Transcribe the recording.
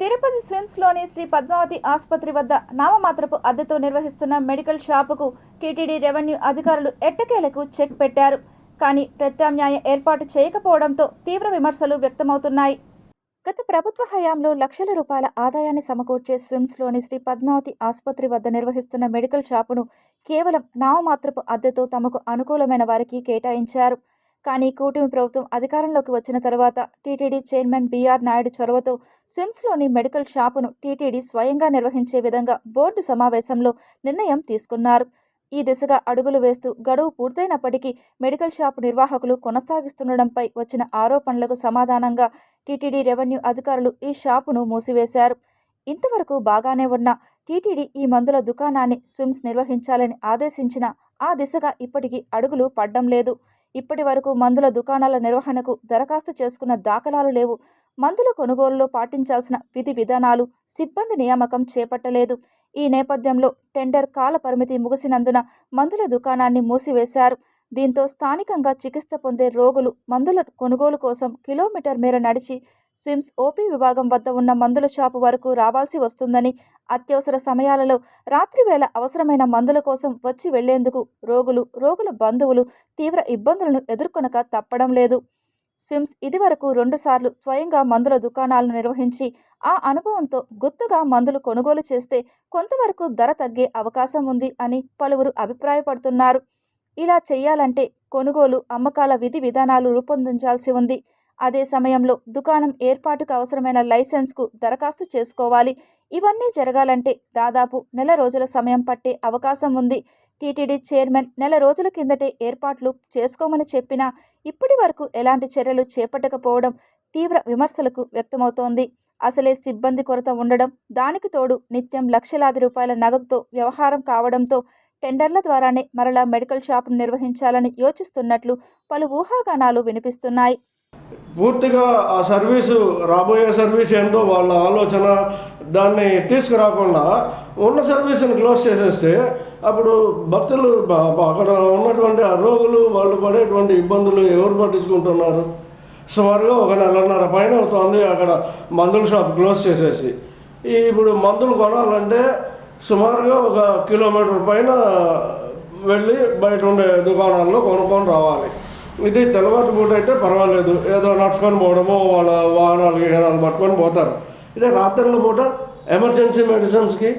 తిరుపతి స్విమ్స్లోని శ్రీ పద్మావతి ఆసుపత్రి వద్ద నామమాత్రపు అద్దెతో నిర్వహిస్తున్న మెడికల్ షాపుకు టీటీడీ రెవెన్యూ అధికారులు ఎట్టకేలకు చెక్ పెట్టారు. కానీ ప్రత్యామ్నాయ ఏర్పాటు చేయకపోవడంతో తీవ్ర విమర్శలు వ్యక్తమవుతున్నాయి. గత ప్రభుత్వ హయాంలో లక్షల రూపాయల ఆదాయాన్ని సమకూర్చే స్విమ్స్లోని శ్రీ పద్మావతి ఆసుపత్రి వద్ద నిర్వహిస్తున్న మెడికల్ షాపును కేవలం నామమాత్రపు అద్దెతో తమకు అనుకూలమైన వారికి కేటాయించారు. కానీ కూటమి ప్రభుత్వం అధికారంలోకి వచ్చిన తర్వాత టీటీడీ చైర్మన్ బీఆర్ నాయుడు చొరవతో స్విమ్స్లోని మెడికల్ షాపును టీటీడీ స్వయంగా నిర్వహించే విధంగా బోర్డు సమావేశంలో నిర్ణయం తీసుకున్నారు. ఈ దిశగా అడుగులు వేస్తూ గడువు పూర్తయినప్పటికీ మెడికల్ షాపు నిర్వాహకులు కొనసాగిస్తుండడంపై వచ్చిన ఆరోపణలకు సమాధానంగా టీటీడీ రెవెన్యూ అధికారులు ఈ షాపును మూసివేశారు. ఇంతవరకు బాగానే ఉన్న టీటీడీ ఈ మందుల దుకాణాన్ని స్విమ్స్ నిర్వహించాలని ఆదేశించిన ఆ దిశగా ఇప్పటికీ అడుగులు పడ్డం లేదు. ఇప్పటి వరకు మందుల దుకాణాల నిర్వహణకు దరఖాస్తు చేసుకున్న దాఖలాలు లేవు. మందుల కొనుగోలులో పాటించాల్సిన విధి విధానాలు సిబ్బంది నియామకం చేపట్టలేదు. ఈ నేపథ్యంలో టెండర్ కాల పరిమితి ముగిసినందున మందుల దుకాణాన్ని మూసివేశారు. దీంతో స్థానికంగా చికిత్స పొందే రోగులు మందుల కొనుగోలు కోసం కిలోమీటర్ మేర నడిచి స్విమ్స్ ఓపీ విభాగం వద్ద ఉన్న మందుల షాపు వరకు రావాల్సి వస్తుందని అత్యవసర సమయాలలో రాత్రివేళ అవసరమైన మందుల కోసం వచ్చి వెళ్ళేందుకు రోగులు రోగుల బంధువులు తీవ్ర ఇబ్బందులను ఎదుర్కొనక తప్పడం లేదు. స్విమ్స్ ఇదివరకు రెండుసార్లు స్వయంగా మందుల దుకాణాలను నిర్వహించి ఆ అనుభవంతో గుత్తుగా మందులు కొనుగోలు చేస్తే కొంతవరకు ధర తగ్గే అవకాశం ఉంది అని పలువురు అభిప్రాయపడుతున్నారు. ఇలా చేయాలంటే కొనుగోలు అమ్మకాల విధి విధానాలు రూపొందించాల్సి ఉంది. అదే సమయంలో దుకాణం ఏర్పాటుకు అవసరమైన లైసెన్స్కు దరఖాస్తు చేసుకోవాలి. ఇవన్నీ జరగాలంటే దాదాపు నెల రోజుల సమయం పట్టే అవకాశం ఉంది. టీటీడీ చైర్మన్ నెల రోజుల కిందటే ఏర్పాట్లు చేసుకోమని చెప్పినా ఇప్పటి వరకు ఎలాంటి చర్యలు చేపట్టకపోవడం తీవ్ర విమర్శలకు వ్యక్తమవుతోంది. అసలే సిబ్బంది కొరత ఉండడం దానికి తోడు నిత్యం లక్షలాది రూపాయల నగదుతో వ్యవహారం కావడంతో టెండర్ల ద్వారానే మరలా మెడికల్ షాపును నిర్వహించాలని యోచిస్తున్నట్లు పలు ఊహాగానాలు వినిపిస్తున్నాయి. పూర్తిగా ఆ సర్వీసు రాబోయే సర్వీస్ ఏంటో వాళ్ళ ఆలోచన దాన్ని తీసుకురాకుండా ఉన్న సర్వీస్ని క్లోజ్ చేసేస్తే అప్పుడు భక్తులు అక్కడ ఉన్నటువంటి ఆ రోగులు వాళ్ళు పడేటువంటి ఇబ్బందులు ఎవరు పట్టించుకుంటున్నారు? సుమారుగా ఒక నెలన్నర పైన అవుతుంది అక్కడ మందుల షాప్ క్లోజ్ చేసేసి. ఇప్పుడు మందులు కొనాలంటే సుమారుగా ఒక కిలోమీటర్ పైన వెళ్ళి బయట ఉండే దుకాణాల్లో కొనుక్కొని రావాలి. ఇది తెల్లవారి పూట అయితే పర్వాలేదు. ఏదో నడుచుకొని పోవడము వాళ్ళ వాహనాలు గీహనాలు పట్టుకొని పోతారు. ఇదే రాత్రుల పూట ఎమర్జెన్సీ మెడిసిన్స్కి